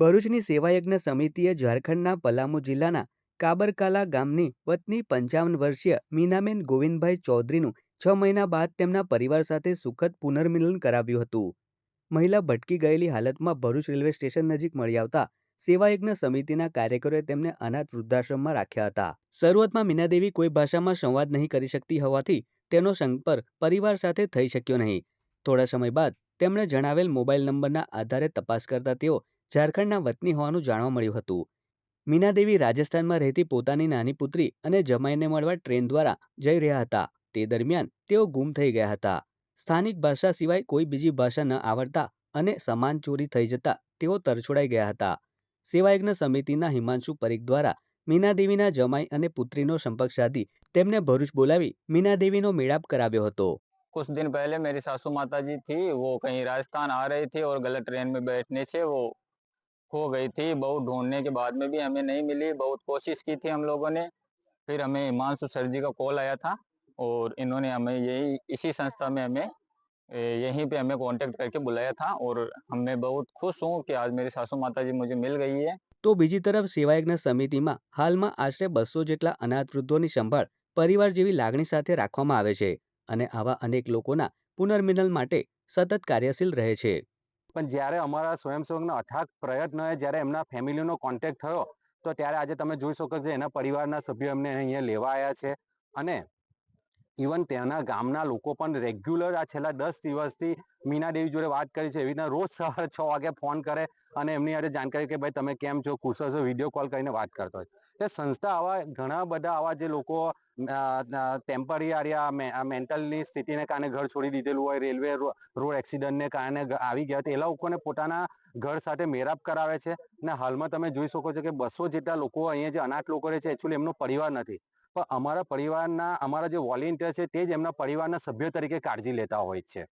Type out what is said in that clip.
ભરૂચની સેવાયજ્ઞ સમિતિએ ઝારખંડના પલામુ જિલ્લાના કાબરકાલા ગામની વતની પંચાવન વર્ષીય મીનાબેન ગોવિંદભાઈ ચૌધરીનું છ મહિના બાદ તેમના પરિવાર સાથે સુખદ પુનર્મિલન કરાવ્યું હતું. મહિલા ભટકી ગયેલી હાલતમાં ભરૂચ રેલવે સ્ટેશન નજીક મળી આવતા સેવાયજ્ઞ સમિતિના કાર્યકરોએ તેમને અનાથ વૃદ્ધાશ્રમમાં રાખ્યા હતા. શરૂઆતમાં મીનાદેવી કોઈ ભાષામાં સંવાદ નહીં કરી શકતી હોવાથી તેનો સંપર્ક પરિવાર સાથે થઈ શક્યો નહીં. થોડા સમય બાદ તેમણે જણાવેલ મોબાઈલ નંબરના આધારે તપાસ કરતા તેઓ ઝારખંડના વતની હોવાનું જાણવા મળ્યું હતું મીનાદેવી રાજસ્થાનમાં રહેતી પોતાની નાની પુત્રી અને જમાઈને મળવા ટ્રેન દ્વારા જઈ રહ્યા હતા તે દરમિયાન તેઓ ગુમ થઈ ગયા હતા સ્થાનિક ભાષા સિવાય કોઈ બીજી ભાષા ન આવડતા અને સમાન ચોરી થઈ જતા તેઓ તરછોડાઈ ગયા હતા સેવાયજ્ઞ સમિતિના હિમાંશુ પરીખ દ્વારા મીનાદેવીના જમાઈ અને પુત્રીનો સંપર્ક સાધી તેમને ભરૂચ બોલાવી મીનાદેવીનો મેળાપ કરાવ્યો હતો कुछ दिन पहले मेरी सासू माता जी थी वो कहीं राजस्थान आ रही थी और गलत ट्रेन में बैठने से वो खो गई थी बहुत ढूंढने के बाद में भी हमें नहीं मिली बहुत कोशिश की थी हम लोगों ने फिर हमें हिमांशु सर जी का कॉल आया था और इन्होंने हमें यही इसी संस्था में हमें ए, यहीं पे हमें कांटेक्ट करके बुलाया था और हमें बहुत खुश हूँ कि आज मेरी सासू माता जी मुझे मिल गई है તો બીજી તરફ સેવાયજ્ઞ સમિતિમાં હાલમાં આશરે બસો જેટલા અનાથ વૃદ્ધોની સંભાળ પરિવાર જેવી લાગણી સાથે રાખવામાં આવે છે અને આવા અનેક લોકોના પુનર્મિલન માટે સતત કાર્યશીલ રહે છે પણ જ્યારે અમારા સ્વયંસેવકના અથાગ પ્રયત્નોએ જ્યારે એમના ફેમિલીનો કોન્ટેક્ટ થયો, તો ત્યારે આજે તમે જોઈ શકો છો એના પરિવારના સભ્યો એમને અહીંયા લેવા આવ્યા છે. અને ઇવન ત્યાંના ગામના લોકો પણ રેગ્યુલર આ છેલ્લા દસ દિવસથી મીનાદેવી જોડે વાત કરી છે. એવી રીતના રોજ સવારે છ વાગે ફોન કરે અને એમની આજે જાણકારી કે, ભાઈ, તમે કેમ છો? કુશળ છો વીડિયો કોલ કરીને વાત કરતો હોય. એટલે સંસ્થા આવા ઘણા બધા આવા જે લોકો ટેમ્પરરી આર્યા મેન્ટલની સ્થિતિને કારણે ઘર છોડી દીધેલું હોય રેલવે રોડ એક્સિડન્ટને કારણે આવી ગયા તો એ લોકોને પોતાના ઘર સાથે મેરાપ કરાવે છે. અને હાલમાં તમે જોઈ શકો છો કે બસો જેટલા લોકો અહીંયા જે અનાથ લોકો રહે છે એકચ્યુઅલી એમનો પરિવાર નથી. પણ અમારા પરિવારના, અમારા જે વોલેન્ટિયર છે, તે જ એમના પરિવારના સભ્ય તરીકે કાળજી લેતા હોય છે.